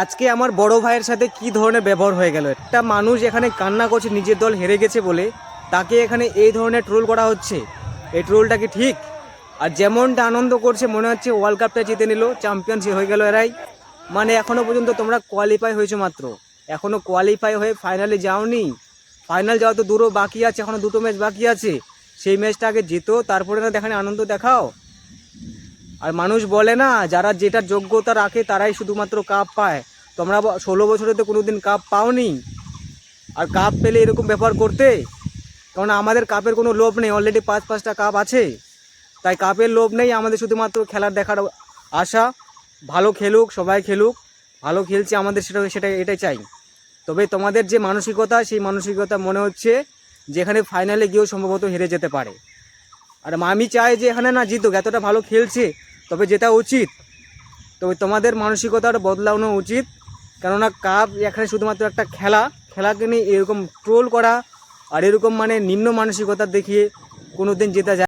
আজকে আমার বড় ভাইয়ের সাথে কি ধরনের ব্যবহার হয়ে গেল? একটা মানুষ এখানে কান্না করছে, নিজের দল হেরে গেছে বলে। তাকে এখানে এই ধরনের ট্রোল করা হচ্ছে। এই ট্রোলটা কি ঠিক? আর যেমনটা আনন্দ করছে, মনে হচ্ছে ওয়ার্ল্ড কাপটা জিতে নিল চ্যাম্পিয়নশিপ হয়ে গেল এরাই। মানে এখনও পর্যন্ত তোমরা কোয়ালিফাই হয়েছো মাত্র। এখনও কোয়ালিফাই হয়ে ফাইনালে যাওনি। ফাইনাল যাওয়া তো দূরও বাকি আছে, এখনও দুটো ম্যাচ বাকি আছে। সেই ম্যাচটা আগে জিতো, তারপরে না দেখানে আনন্দ দেখাও। আর মানুষ বলে না, যারা যেটা যোগ্যতা রাখে তারাই শুধুমাত্র কাপ পায়। তোমরা ষোলো বছরে তো কোনোদিন কাপ পাওনি। আর কাপ পেলে এরকম ব্যাপার করতে? কারণ আমাদের কাপের কোনো লোভ নেই অলরেডি পাঁচ পাঁচটা কাপ আছে। তাই কাপের লোভ নেই, আমাদের শুধুমাত্র খেলার দেখার আশা। ভালো খেলুক, সবাই খেলুক, ভালো খেলছে আমাদের সেটা সেটা এটাই চাই। তবে তোমাদের যে মানসিকতা, সেই মানসিকতা মনে হচ্ছে যেখানে ফাইনালে গিয়েও সম্ভবত হেরে যেতে পারে। আর আমি চাই যে এখানে না জিতুক, এতটা ভালো খেলছে তবে যেটা উচিত, তবে তোমাদের মানসিকতাটা বদলানো উচিত। কেননা কাপ এখানে শুধুমাত্র একটা খেলা, খেলাকে নিয়ে এরকম ট্রোল করা আর এরকম মানে নিম্ন মানসিকতা দেখিয়ে কোনো দিন জেতা যায়